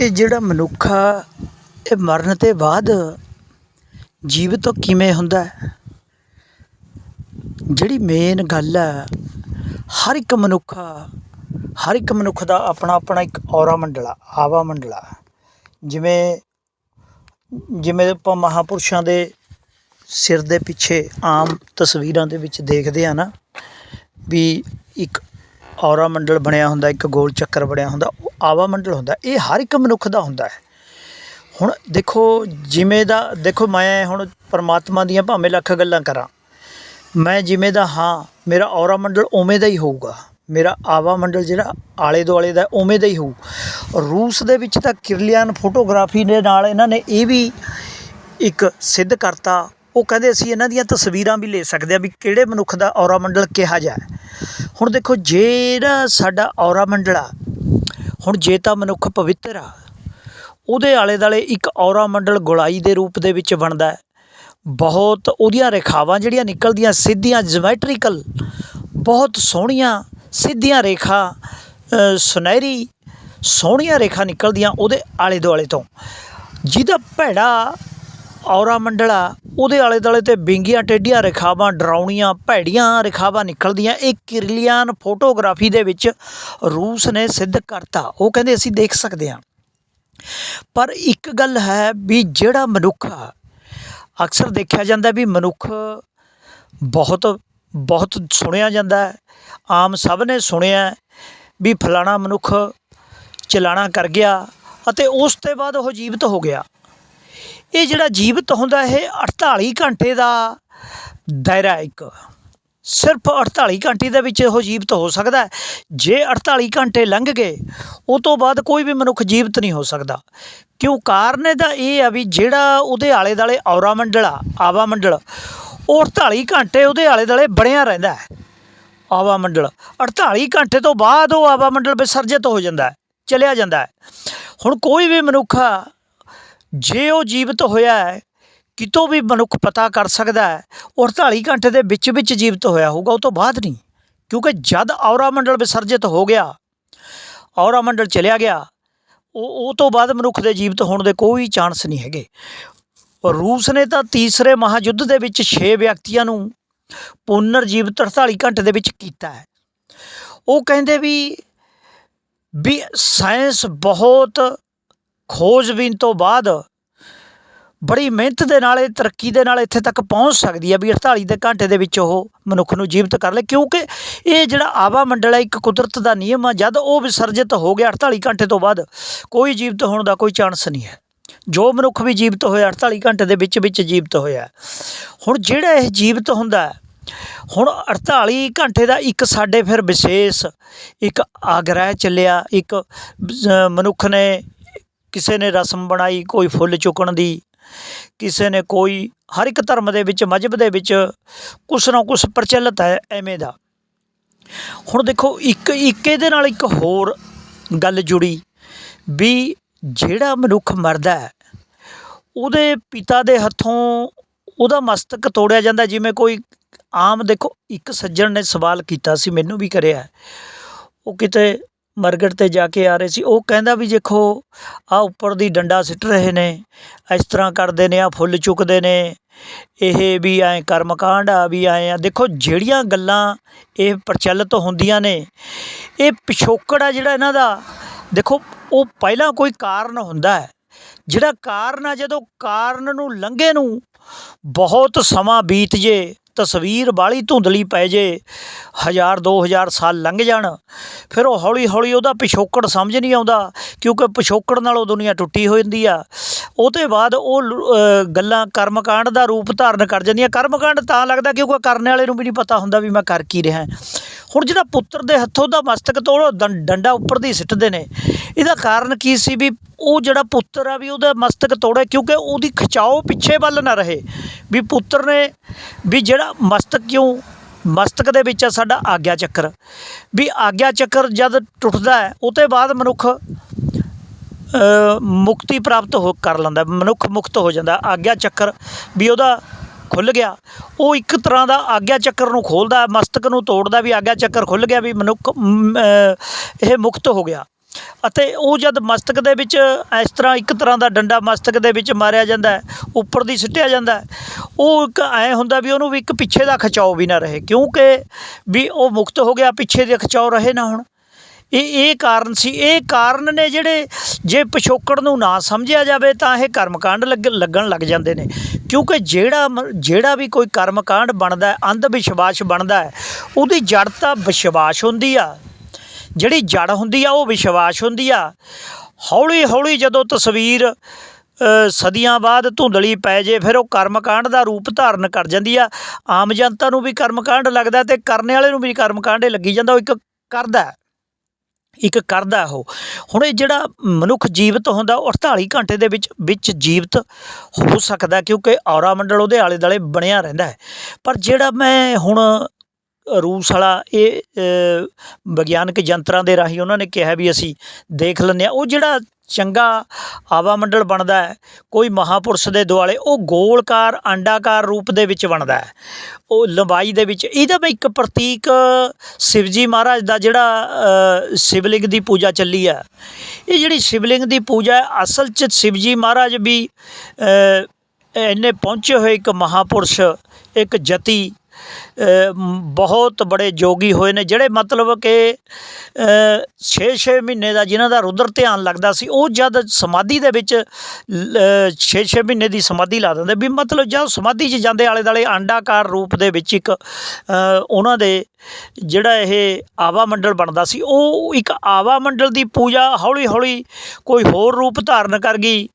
ਇਹ ਜਿਹੜਾ ਮਨੁੱਖ ਆ, ਇਹ ਮਰਨ ਤੋਂ ਬਾਅਦ ਜੀਵਤ ਕਿਵੇਂ ਹੁੰਦਾ ਜਿਹੜੀ ਮੇਨ ਗੱਲ ਹੈ, ਹਰ ਇੱਕ ਮਨੁੱਖ ਹਰ ਇੱਕ ਮਨੁੱਖ ਦਾ ਆਪਣਾ ਆਪਣਾ ਇੱਕ ਔਰਾ ਮੰਡਲ, ਆਵਾ ਮੰਡਲਾ। ਜਿਵੇਂ ਜਿਵੇਂ ਆਪਾਂ ਮਹਾਂਪੁਰਸ਼ਾਂ ਦੇ ਸਿਰ ਦੇ ਪਿੱਛੇ ਆਮ ਤਸਵੀਰਾਂ ਦੇ ਵਿੱਚ ਦੇਖਦੇ ਆ ਨਾ, ਵੀ ਇੱਕ ਔਰਾ ਮੰਡਲ ਬਣਿਆ ਹੁੰਦਾ, ਇੱਕ ਗੋਲ ਚੱਕਰ ਬਣਿਆ ਹੁੰਦਾ ਆਵਾ ਮੰਡਲ ਹੁੰਦਾ, ਇਹ ਹਰ ਇੱਕ ਮਨੁੱਖ ਦਾ ਹੁੰਦਾ ਹੈ। ਹੁਣ ਦੇਖੋ ਜਿਵੇਂ ਦਾ, ਦੇਖੋ ਮੈਂ ਹੁਣ ਪਰਮਾਤਮਾ ਦੀਆਂ ਭਾਵੇਂ ਲੱਖ ਗੱਲਾਂ ਕਰਾਂ। ਮੈਂ ਜਿਵੇਂ ਦਾ ਹਾਂ, ਮੇਰਾ ਔਰਾ ਮੰਡਲ ਉਵੇਂ ਦਾ ਹੀ ਹੋਊਗਾ। ਮੇਰਾ ਆਵਾ ਮੰਡਲ ਜਿਹੜਾ ਆਲੇ ਦੁਆਲੇ ਦਾ ਉਵੇਂ ਦਾ ਹੀ ਹੋਊ। ਰੂਸ ਦੇ ਵਿੱਚ ਤਾਂ ਕਿਰਲੀਅਨ ਫੋਟੋਗ੍ਰਾਫੀ ਦੇ ਨਾਲ ਇਹਨਾਂ ਨੇ ਇਹ ਵੀ ਇੱਕ ਸਿੱਧ ਕਰਤਾ। ਉਹ ਕਹਿੰਦੇ ਅਸੀਂ ਇਹਨਾਂ ਦੀਆਂ ਤਸਵੀਰਾਂ ਵੀ ਲੈ ਸਕਦੇ ਆ ਵੀ ਕਿਹੜੇ ਮਨੁੱਖ ਦਾ ਔਰਾ ਮੰਡਲ ਕਿਹਾ ਜਾ ਹੁਣ ਦੇਖੋ ਜਿਹੜਾ ਸਾਡਾ ਔਰਾ ਮੰਡਲ ਆ ਹੁਣ ਜੇ ਤਾਂ ਮਨੁੱਖ ਪਵਿੱਤਰ ਆ, ਉਹਦੇ ਆਲੇ ਦੁਆਲੇ ਇੱਕ ਔਰਾ ਮੰਡਲ ਗੁਲਾਈ ਦੇ ਰੂਪ ਦੇ ਵਿੱਚ ਬਣਦਾ ਬਹੁਤ ਉਹਦੀਆਂ ਰੇਖਾਵਾਂ ਜਿਹੜੀਆਂ ਨਿਕਲਦੀਆਂ, ਸਿੱਧੀਆਂ ਜਿਓਮੈਟਰੀਕਲ ਬਹੁਤ ਸੋਹਣੀਆਂ, ਸਿੱਧੀਆਂ ਰੇਖਾ ਸੁਨਹਿਰੀ, ਸੋਹਣੀਆਂ ਰੇਖਾ ਨਿਕਲਦੀਆਂ ਉਹਦੇ ਆਲੇ ਦੁਆਲੇ ਤੋਂ। ਜਿਹਦਾ ਭੈੜਾ ਔਰਾ ਮੰਡਲ ਆ ਉਹਦੇ ਆਲੇ ਦੁਆਲੇ ਤੇ ਵਿੰਗੀਆਂ ਟੇਢੀਆਂ ਰੇਖਾਵਾਂ, ਡਰਾਉਣੀਆਂ, ਭੈੜੀਆਂ ਰੇਖਾਵਾਂ ਨਿਕਲਦੀਆਂ, ਇਹ ਕਿਰਲੀਅਨ ਫੋਟੋਗ੍ਰਾਫੀ ਦੇ ਵਿੱਚ ਰੂਸ ਨੇ ਸਿੱਧ ਕਰਤਾ। ਉਹ ਕਹਿੰਦੇ, ਅਸੀਂ ਦੇਖ ਸਕਦੇ ਹਾਂ। ਪਰ ਇੱਕ ਗੱਲ ਹੈ ਵੀ ਜਿਹੜਾ ਮਨੁੱਖ, ਅਕਸਰ ਦੇਖਿਆ ਜਾਂਦਾ ਵੀ ਮਨੁੱਖ ਬਹੁਤ ਬਹੁਤ ਸੁਣਿਆ ਜਾਂਦਾ ਆਮ ਸਭ ਨੇ ਸੁਣਿਆ ਵੀ ਫਲਾਣਾ ਮਨੁੱਖ ਚਲਾਣਾ ਕਰ ਗਿਆ ਅਤੇ ਉਸ ਤੋਂ ਬਾਅਦ ਉਹ ਜੀਵਤ ਹੋ ਗਿਆ। ਇਹ ਜਿਹੜਾ ਜੀਵਤ ਹੁੰਦਾ ਇਹ 48 ਘੰਟੇ ਦਾ ਦਾਇਰਾ ਇੱਕ। ਸਿਰਫ 48 ਘੰਟੇ ਦੇ ਵਿੱਚ ਉਹ ਜੀਵਤ ਹੋ ਸਕਦਾ ਜੇ 48 ਘੰਟੇ ਲੰਘ ਗਏ, ਉਹ ਤੋਂ ਬਾਅਦ ਕੋਈ ਵੀ ਮਨੁੱਖ ਜੀਵਤ ਨਹੀਂ ਹੋ ਸਕਦਾ। ਕਿਉਂ? ਕਾਰਨ ਇਹਦਾ ਇਹ ਆ ਵੀ ਜਿਹੜਾ ਉਹਦੇ ਆਲੇ ਦੁਆਲੇ ਔਰਾ ਮੰਡਲ ਆ, ਆਵਾ ਮੰਡਲ, ਉਹ 48 ਘੰਟੇ ਉਹਦੇ ਆਲੇ ਦੁਆਲੇ ਬਣਿਆ ਰਹਿੰਦਾ ਹੈ। ਆਵਾ ਮੰਡਲ 48 ਘੰਟੇ ਤੋਂ ਬਾਅਦ ਉਹ ਆਵਾ ਮੰਡਲ ਵਿਸਰਜਿਤ ਹੋ ਜਾਂਦਾ ਹੈ, ਚਲਿਆ ਜਾਂਦਾ ਹੈ। ਹੁਣ ਕੋਈ ਵੀ ਮਨੁੱਖ ਜੇ ਉਹ ਜੀਵਤ ਹੋਇਆ ਹੈ, ਕਿਤੋਂ ਵੀ ਮਨੁੱਖ ਪਤਾ ਕਰ ਸਕਦਾ ਹੈ ਉਹ 48 ਘੰਟੇ ਦੇ ਵਿੱਚ ਵਿੱਚ ਜੀਵਤ ਹੋਇਆ ਹੋਊਗਾ, ਉਹ ਤੋਂ ਬਾਅਦ ਨਹੀਂ। ਕਿਉਂਕਿ ਜਦ ਔਰਾ ਮੰਡਲ ਵਿਸਰਜਿਤ ਹੋ ਗਿਆ ਔਰਾ ਮੰਡਲ ਚਲਿਆ ਗਿਆ, ਉਹ ਉਹ ਤੋਂ ਬਾਅਦ ਮਨੁੱਖ ਦੇ ਜੀਵਤ ਹੋਣ ਦੇ ਕੋਈ ਚਾਂਸ ਨਹੀਂ ਹੈਗੇ। ਰੂਸ ਨੇ ਤਾਂ ਤੀਸਰੇ ਮਹਾਯੁੱਧ ਦੇ ਵਿੱਚ 6 ਵਿਅਕਤੀਆਂ ਨੂੰ ਪੁਨਰ ਜੀਵਤ 48 ਘੰਟੇ ਦੇ ਵਿੱਚ ਕੀਤਾ ਹੈ। ਉਹ ਕਹਿੰਦੇ ਵੀ ਵੀ ਸਾਇੰਸ ਬਹੁਤ ਖੋਜਬੀਨ ਤੋਂ ਬਾਅਦ ਬੜੀ ਮਿਹਨਤ ਦੇ ਨਾਲ ਇਹ ਤਰੱਕੀ ਦੇ ਨਾਲ ਇੱਥੇ ਤੱਕ ਪਹੁੰਚ ਸਕਦੀ ਹੈ ਵੀ 48 ਦੇ ਘੰਟੇ ਦੇ ਵਿੱਚ ਉਹ ਮਨੁੱਖ ਨੂੰ ਜੀਵਤ ਕਰ ਲੇ। ਕਿਉਂਕਿ ਇਹ ਜਿਹੜਾ ਆਵਾ ਮੰਡਲ ਹੈ, ਇੱਕ ਕੁਦਰਤ ਦਾ ਨਿਯਮ ਆ, ਜਦ ਉਹ ਵਿਸਰਜਿਤ ਹੋ ਗਿਆ 48 ਘੰਟੇ ਤੋਂ ਬਾਅਦ, ਕੋਈ ਜੀਵਤ ਹੋਣ ਦਾ ਕੋਈ ਚਾਂਸ ਨਹੀਂ ਹੈ। ਜੋ ਮਨੁੱਖ ਵੀ ਜੀਵਤ ਹੋਇਆ 48 ਘੰਟੇ ਦੇ ਵਿੱਚ ਵਿੱਚ ਜੀਵਤ ਹੋਇਆ। ਹੁਣ ਜਿਹੜਾ ਇਹ ਜੀਵਤ ਹੁੰਦਾ ਹੁਣ 48 ਘੰਟੇ ਦਾ ਇੱਕ ਸਾਡੇ ਫਿਰ ਵਿਸ਼ੇਸ਼, ਇੱਕ ਆਗ੍ਰਹਿ ਚੱਲਿਆ, ਇੱਕ ਮਨੁੱਖ ਨੇ ਕਿਸੇ ਨੇ ਰਸਮ ਬਣਾਈ, ਕੋਈ ਫੁੱਲ ਚੁੱਕਣ ਦੀ, ਕਿਸੇ ਨੇ ਕੋਈ, ਹਰ ਇੱਕ ਧਰਮ ਦੇ ਵਿੱਚ, ਮਜ਼ਹਬ ਦੇ ਵਿੱਚ ਕੁਛ ਨਾ ਕੁਛ ਪ੍ਰਚਲਿਤ ਹੈ ਐਵੇਂ ਦਾ। ਹੁਣ ਦੇਖੋ, ਇੱਕ ਇੱਕ ਇਹਦੇ ਨਾਲ ਇੱਕ ਹੋਰ ਗੱਲ ਜੁੜੀ ਵੀ ਜਿਹੜਾ ਮਨੁੱਖ ਮਰਦਾ ਹੈ, ਉਹਦੇ ਪਿਤਾ ਦੇ ਹੱਥੋਂ ਉਹਦਾ ਮਸਤਕ ਤੋੜਿਆ ਜਾਂਦਾ। ਜਿਵੇਂ ਕੋਈ ਆਮ ਦੇਖੋ, ਇੱਕ ਸੱਜਣ ਨੇ ਸਵਾਲ ਕੀਤਾ ਸੀ, ਮੈਨੂੰ ਵੀ ਕਰਿਆ। ਉਹ ਕਿਤੇ ਮਰਗਟ ਤੇ ਜਾ ਕੇ ਆ ਰਹੇ ਸੀ। ਉਹ ਕਹਿੰਦਾ ਵੀ ਦੇਖੋ, ਆਹ ਉੱਪਰ ਦੀ ਡੰਡਾ ਸਿੱਟ ਰਹੇ ਨੇ, ਇਸ ਤਰ੍ਹਾਂ ਕਰਦੇ ਨੇ, ਆਹ ਫੁੱਲ ਚੁੱਕਦੇ ਨੇ। ਇਹ ਵੀ ਐ ਕਰਮਕਾਂਡ ਆ, ਵੀ ਐ ਆ। ਦੇਖੋ, ਜਿਹੜੀਆਂ ਗੱਲਾਂ ਇਹ ਪ੍ਰਚਲਿਤ ਹੁੰਦੀਆਂ ਨੇ, ਇਹ ਪਿਛੋਕੜ ਆ ਜਿਹੜਾ ਇਹਨਾਂ ਦਾ। ਦੇਖੋ, ਉਹ ਪਹਿਲਾਂ ਕੋਈ ਕਾਰਨ ਹੁੰਦਾ ਹੈ। ਜਿਹੜਾ ਕਾਰਨ ਆ, ਜਦੋਂ ਕਾਰਨ ਨੂੰ ਲੰਘੇ ਨੂੰ, ਬਹੁਤ ਸਮਾਂ ਬੀਤ ਜੇ ਤਸਵੀਰ ਬਾਹਲੀ ਧੁੰਦਲੀ ਪੈ ਜੇ ਹਜ਼ਾਰ ਦੋ ਹਜ਼ਾਰ ਸਾਲ ਲੰਘ ਜਾਣ ਫਿਰ ਉਹ ਹੌਲੀ ਹੌਲੀ ਉਹਦਾ ਪਿਛੋਕੜ ਸਮਝ ਨਹੀਂ ਆਉਂਦਾ ਕਿਉਂਕਿ ਪਿਛੋਕੜ ਨਾਲ ਉਹ ਦੁਨੀਆ ਟੁੱਟੀ ਹੋ ਜਾਂਦੀ ਆ। ਉਹ ਤੋਂ ਬਾਅਦ ਉਹ ਲ- ਅ, ਗੱਲਾਂ ਕਰਮਕਾਂਡ ਦਾ ਰੂਪ ਧਾਰਨ ਕਰ ਜਾਂਦੀਆਂ। ਕਰਮਕਾਂਡ ਤਾਂ ਲੱਗਦਾ ਕਿਉਂਕਿ ਕਰਨ ਵਾਲੇ ਨੂੰ ਵੀ ਨਹੀਂ ਪਤਾ ਹੁੰਦਾ ਵੀ ਮੈਂ ਕਰ ਕੀ ਰਿਹਾ। ਹੁਣ ਜਿਹੜਾ ਪੁੱਤਰ ਦੇ ਹੱਥੋਂ ਦਾ ਮਸਤਕ ਤੋੜੋ ਦੰ- ਡੰਡਾ ਉੱਪਰ ਦੀ ਸਿੱਟਦੇ ਨੇ। ਇਹਦਾ ਕਾਰਨ ਕੀ ਸੀ ਵੀ ਉਹ ਜਿਹੜਾ ਪੁੱਤਰ ਆ ਵੀ ਉਹਦਾ ਮਸਤਕ ਤੋੜੇ ਕਿਉਂਕਿ ਉਹਦੀ ਖਿਚਾਓ ਪਿੱਛੇ ਵੱਲ ਨਾ ਰਹੇ। ਵੀ ਪੁੱਤਰ ਨੇ ਵੀ ਜਿਹੜਾ ਮਸਤਕ ਕਿਉਂ, ਮਸਤਕ ਦੇ ਵਿੱਚ ਆ ਸਾਡਾ ਆਗਿਆ ਚੱਕਰ। ਵੀ ਆਗਿਆ ਚੱਕਰ ਜਦ ਟੁੱਟਦਾ ਹੈ, ਉਹ ਤੋਂ ਬਾਅਦ ਮਨੁੱਖ ਮੁਕਤੀ ਪ੍ਰਾਪਤ ਹੋ, ਕਰ ਲੈਂਦਾ, ਮਨੁੱਖ ਮੁਕਤ ਹੋ ਜਾਂਦਾ। ਆਗਿਆ ਚੱਕਰ ਵੀ ਉਹਦਾ ਖੁੱਲ ਗਿਆ। ਉਹ ਇੱਕ ਤਰ੍ਹਾਂ ਦਾ ਆਗਿਆ ਚੱਕਰ ਨੂੰ ਖੋਲਦਾ, ਮਸਤਕ ਨੂੰ ਤੋੜਦਾ ਵੀ ਆਗਿਆ ਚੱਕਰ ਖੁੱਲ ਗਿਆ ਵੀ ਮਨੁੱਖ ਇਹ ਮੁਕਤ ਹੋ ਗਿਆ। ਅਤੇ ਉਹ ਜਦ ਮਸਤਕ ਦੇ ਵਿੱਚ, ਇਸ ਤਰ੍ਹਾਂ ਇੱਕ ਤਰ੍ਹਾਂ ਦਾ ਡੰਡਾ ਮਸਤਕ ਦੇ ਵਿੱਚ ਮਾਰਿਆ ਜਾਂਦਾ ਹੈ, ਉੱਪਰ ਦੀ ਸਿੱਟਿਆ ਜਾਂਦਾ ਹੈ, ਉਹ ਇੱਕ ਐਂ ਹੁੰਦਾ ਵੀ ਉਹਨੂੰ ਵੀ ਇੱਕ ਪਿੱਛੇ ਦਾ ਖਿਚਾਓ ਵੀ ਨਾ ਰਹੇ, ਕਿਉਂਕਿ ਵੀ ਉਹ ਮੁਕਤ ਹੋ ਗਿਆ, ਪਿੱਛੇ ਦੇ ਖਿਚਾਓ ਰਹੇ ਨਾ ਹੁਣ। ਇਹ ਇਹ ਕਾਰਨ ਸੀ। ਇਹ ਕਾਰਨ ਨੇ ਜਿਹੜੇ, ਜੇ ਪਿਛੋਕੜ ਨੂੰ ਨਾ ਸਮਝਿਆ ਜਾਵੇ ਤਾਂ ਇਹ ਕਰਮਕਾਂਡ ਲੱਗ, ਲੱਗਣ ਲੱਗ ਜਾਂਦੇ ਨੇ। ਕਿਉਂਕਿ ਜਿਹੜਾ ਮ- ਜਿਹੜਾ ਵੀ ਕੋਈ ਕਰਮ ਕਾਂਡ ਬਣਦਾ ਅੰਧ ਵਿਸ਼ਵਾਸ ਬਣਦਾ ਉਹਦੀ ਜੜ ਤਾਂ ਵਿਸ਼ਵਾਸ ਹੁੰਦੀ ਆ। ਜਿਹੜੀ ਜੜ ਹੁੰਦੀ ਆ, ਉਹ ਵਿਸ਼ਵਾਸ ਹੁੰਦੀ ਆ। ਹੌਲੀ ਹੌਲੀ ਜਦੋਂ ਤਸਵੀਰ ਸਦੀਆਂ ਬਾਅਦ ਧੁੰਦਲੀ ਪੈ ਜੇ, ਫਿਰ ਉਹ ਕਰਮਕਾਂਡ ਦਾ ਰੂਪ ਧਾਰਨ ਕਰ ਜਾਂਦੀ ਆ। ਆਮ ਜਨਤਾ ਨੂੰ ਵੀ ਕਰਮਕਾਂਡ ਲੱਗਦਾ ਤੇ ਕਰਨੇ ਵਾਲੇ ਨੂੰ ਵੀ ਕਰਮਕਾਂਡ ਹੀ ਲੱਗੀ ਜਾਂਦਾ, ਉਹ ਇੱਕ ਕਰਦਾ ਇੱਕ ਕਰਦਾ ਉਹ। ਹੁਣ ਇਹ ਜਿਹੜਾ ਮਨੁੱਖ ਜੀਵਤ ਹੁੰਦਾ, ਉਹ 48 ਘੰਟੇ ਦੇ ਵਿੱਚ ਵਿੱਚ ਜੀਵਤ ਹੋ ਸਕਦਾ ਕਿਉਂਕਿ ਔਰਾ ਮੰਡਲ ਉਹਦੇ ਆਲੇ ਦੁਆਲੇ ਬਣਿਆ ਰਹਿੰਦਾ ਹੈ। ਪਰ ਜਿਹੜਾ ਮੈਂ ਹੁਣ ਰੂਸ ਵਾਲਾ ਇਹ ਵਿਗਿਆਨਕ ਯੰਤਰਾਂ ਦੇ ਰਾਹੀਂ ਉਹਨਾਂ ਨੇ ਕਿਹਾ ਵੀ ਅਸੀਂ ਦੇਖ ਲੈਂਦੇ ਹਾਂ, ਉਹ ਜਿਹੜਾ ਚੰਗਾ ਆਵਾ ਮੰਡਲ ਬਣਦਾ ਹੈ। ਕੋਈ ਮਹਾਪੁਰਸ਼ ਦੇ ਦੁਆਲੇ ਉਹ ਗੋਲਕਾਰ, ਅੰਡਾਕਾਰ ਰੂਪ ਦੇ ਵਿੱਚ ਬਣਦਾ ਉਹ ਲੰਬਾਈ ਦੇ ਵਿੱਚ, ਇਹਦਾ ਵੀ ਇੱਕ ਪ੍ਰਤੀਕ ਸ਼ਿਵਜੀ ਮਹਾਰਾਜ ਦਾ ਜਿਹੜਾ ਸ਼ਿਵਲਿੰਗ ਦੀ ਪੂਜਾ ਚੱਲੀ ਆ ਇਹ ਜਿਹੜੀ ਸ਼ਿਵਲਿੰਗ ਦੀ ਪੂਜਾ ਅਸਲ 'ਚ ਸ਼ਿਵਜੀ ਮਹਾਰਾਜ ਵੀ ਇੰਨੇ ਪਹੁੰਚੇ ਹੋਏ ਇੱਕ ਮਹਾਪੁਰਸ਼, ਇੱਕ ਜਤੀ ਬਹੁਤ ਬੜੇ ਯੋਗੀ ਹੋਏ ਨੇ, ਜਿਹੜੇ ਮਤਲਬ ਕਿ 6-6 ਮਹੀਨੇ ਦਾ ਜਿਨ੍ਹਾਂ ਦਾ ਰੁਦਰ ਧਿਆਨ ਲੱਗਦਾ ਸੀ, ਉਹ ਜਦ ਸਮਾਧੀ ਦੇ ਵਿੱਚ 6-6 ਮਹੀਨੇ ਦੀ ਸਮਾਧੀ ਲਾ ਦਿੰਦੇ, ਵੀ ਮਤਲਬ ਜਦ ਸਮਾਧੀ 'ਚ ਜਾਂਦੇ ਆਲੇ ਦੁਆਲੇ ਅੰਡਾਕਾਰ ਰੂਪ ਦੇ ਵਿੱਚ ਇੱਕ ਉਹਨਾਂ ਦੇ ਜਿਹੜਾ ਇਹ ਆਵਾ ਮੰਡਲ ਬਣਦਾ ਸੀ, ਉਹ ਇੱਕ ਆਵਾ ਮੰਡਲ ਦੀ ਪੂਜਾ ਹੌਲੀ ਹੌਲੀ ਕੋਈ ਹੋਰ ਰੂਪ ਧਾਰਨ ਕਰ ਗਈ।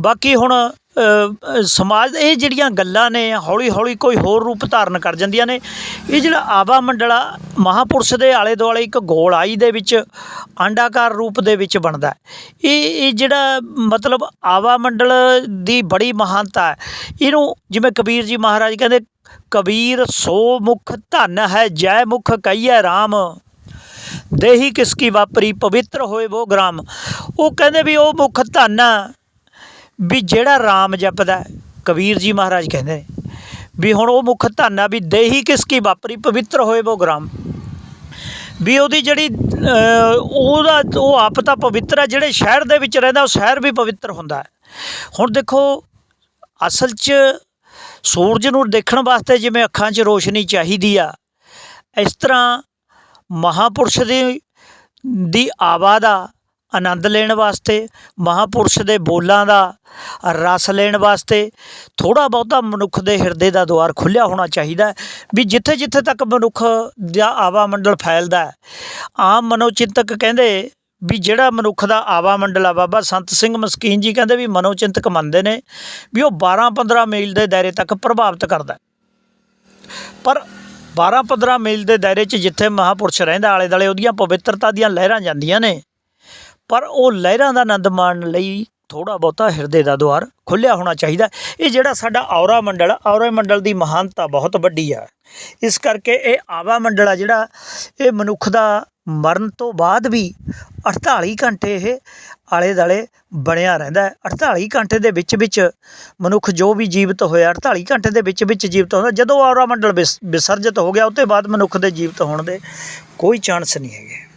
ਬਾਕੀ ਹੁਣ ਸਮਾਜ, ਇਹ ਜਿਹੜੀਆਂ ਗੱਲਾਂ ਨੇ ਹੌਲੀ ਹੌਲੀ ਕੋਈ ਹੋਰ ਰੂਪ ਧਾਰਨ ਕਰ ਜਾਂਦੀਆਂ ਨੇ ਇਹ ਜਿਹੜਾ ਆਵਾ ਮੰਡਲਾ ਮਹਾਪੁਰਸ਼ ਦੇ ਆਲੇ ਦੁਆਲੇ ਇੱਕ ਗੋਲਾਈ ਦੇ ਵਿੱਚ ਅੰਡਾਕਾਰ ਰੂਪ ਦੇ ਵਿੱਚ ਬਣਦਾ ਇਹ ਇਹ ਜਿਹੜਾ ਮਤਲਬ ਆਵਾ ਮੰਡਲ ਦੀ ਬੜੀ ਮਹਾਨਤਾ ਹੈ। ਇਹਨੂੰ ਜਿਵੇਂ ਕਬੀਰ ਜੀ ਮਹਾਰਾਜ ਕਹਿੰਦੇ, ਕਬੀਰ ਸੋ ਮੁਖ ਧਨ ਹੈ, ਜੈ ਮੁਖ ਕਹੀਐ RAM ਦੇਹੀ ਕਿਸ ਕੀ ਵਾਪਰੀ, ਪਵਿੱਤਰ ਹੋਏ ਉਹ ਗ੍ਰਾਮ। ਉਹ ਕਹਿੰਦੇ ਵੀ ਉਹ ਮੁਖ ਧਨ ਵੀ ਜਿਹੜਾ RAM ਜਪਦਾ ਕਬੀਰ ਜੀ ਮਹਾਰਾਜ ਕਹਿੰਦੇ ਨੇ ਵੀ ਹੁਣ ਉਹ ਮੁੱਖ ਧਨ ਆ ਵੀ ਦੇਹੀ ਕਿਸ ਕੀ ਵਾਪਰੀ, ਪਵਿੱਤਰ ਹੋਏ ਉਹ ਗ੍ਰਾਮ। ਵੀ ਉਹਦੀ ਜਿਹੜੀ ਉਹਦਾ, ਉਹ ਆਪ ਤਾਂ ਪਵਿੱਤਰ ਹੈ ਜਿਹੜੇ ਸ਼ਹਿਰ ਦੇ ਵਿੱਚ ਰਹਿੰਦਾ, ਉਹ ਸ਼ਹਿਰ ਵੀ ਪਵਿੱਤਰ ਹੁੰਦਾ ਹੈ। ਹੁਣ ਦੇਖੋ, ਅਸਲ 'ਚ ਸੂਰਜ ਨੂੰ ਦੇਖਣ ਵਾਸਤੇ ਜਿਵੇਂ ਅੱਖਾਂ 'ਚ ਰੋਸ਼ਨੀ ਚਾਹੀਦੀ ਆ, ਇਸ ਤਰ੍ਹਾਂ ਮਹਾਪੁਰਸ਼ ਦੀ ਦੀ ਆਵਾ ਦਾ ਆਨੰਦ ਲੈਣ ਵਾਸਤੇ, ਮਹਾਂਪੁਰਸ਼ ਦੇ ਬੋਲਾਂ ਦਾ ਰਸ ਲੈਣ ਵਾਸਤੇ ਥੋੜਾ ਬਹੁਤਾ ਮਨੁੱਖ ਦੇ ਹਿਰਦੇ ਦਾ ਦੁਆਰ ਖੁੱਲਿਆ ਹੋਣਾ ਚਾਹੀਦਾ ਵੀ ਜਿੱਥੇ ਜਿੱਥੇ ਤੱਕ ਮਨੁੱਖ ਦਾ ਆਵਾ ਮੰਡਲ ਫੈਲਦਾ ਆਮ ਮਨੋਚਿੰਤਕ ਕਹਿੰਦੇ ਵੀ ਜਿਹੜਾ ਮਨੁੱਖ ਦਾ ਆਵਾ ਮੰਡਲ ਆ, ਬਾਬਾ ਸੰਤ ਸਿੰਘ ਮਸਕੀਨ ਜੀ ਕਹਿੰਦੇ ਵੀ ਮਨੋਚਿੰਤਕ ਮੰਨਦੇ ਨੇ ਵੀ ਉਹ 12-15 ਮੀਲ ਦੇ ਦਾਇਰੇ ਤੱਕ ਪ੍ਰਭਾਵਿਤ ਕਰਦਾ ਪਰ 12-15 ਮੀਲ ਦੇ ਦਾਇਰੇ 'ਚ ਜਿੱਥੇ ਮਹਾਪੁਰਸ਼ ਰਹਿੰਦਾ ਆਲੇ ਦੁਆਲੇ ਉਹਦੀਆਂ ਪਵਿੱਤਰਤਾ ਦੀਆਂ ਲਹਿਰਾਂ ਜਾਂਦੀਆਂ ਨੇ ਪਰ ਉਹ ਲਹਿਰਾਂ ਦਾ ਆਨੰਦ ਮਾਣਨ ਲਈ ਥੋੜਾ ਬਹੁਤਾ ਹਿਰਦੇ ਦਾ ਦੁਆਰ ਖੁੱਲਿਆ ਹੋਣਾ ਚਾਹੀਦਾ। ਇਹ ਜਿਹੜਾ ਸਾਡਾ ਔਰਾ ਮੰਡਲ ਆ, ਔਰਾ ਮੰਡਲ ਦੀ ਮਹਾਨਤਾ ਬਹੁਤ ਵੱਡੀ ਆ। ਇਸ ਕਰਕੇ ਇਹ ਆਵਾ ਮੰਡਲ ਆ ਜਿਹੜਾ ਇਹ ਮਨੁੱਖ ਦਾ ਮਰਨ ਤੋਂ ਬਾਅਦ ਵੀ 48 ਘੰਟੇ ਇਹ ਆਲੇ ਦਾਲੇ ਬਣਿਆ ਰਹਿੰਦਾ ਹੈ। 48 ਘੰਟੇ ਦੇ ਵਿੱਚ ਵਿੱਚ ਮਨੁੱਖ ਜੋ ਵੀ ਜੀਵਤ ਹੋਇਆ 48 ਘੰਟੇ ਦੇ ਵਿੱਚ ਵਿੱਚ ਜੀਵਤ ਹੁੰਦਾ। ਜਦੋਂ ਔਰਾ ਮੰਡਲ ਵਿਸ- ਵਿਸਰਜਿਤ ਹੋ ਗਿਆ ਉਹ ਤੋਂ ਬਾਅਦ ਮਨੁੱਖ ਦੇ ਜੀਵਤ ਹੋਣ ਦੇ ਕੋਈ ਚਾਂਸ ਨਹੀਂ ਹੈਗੇ।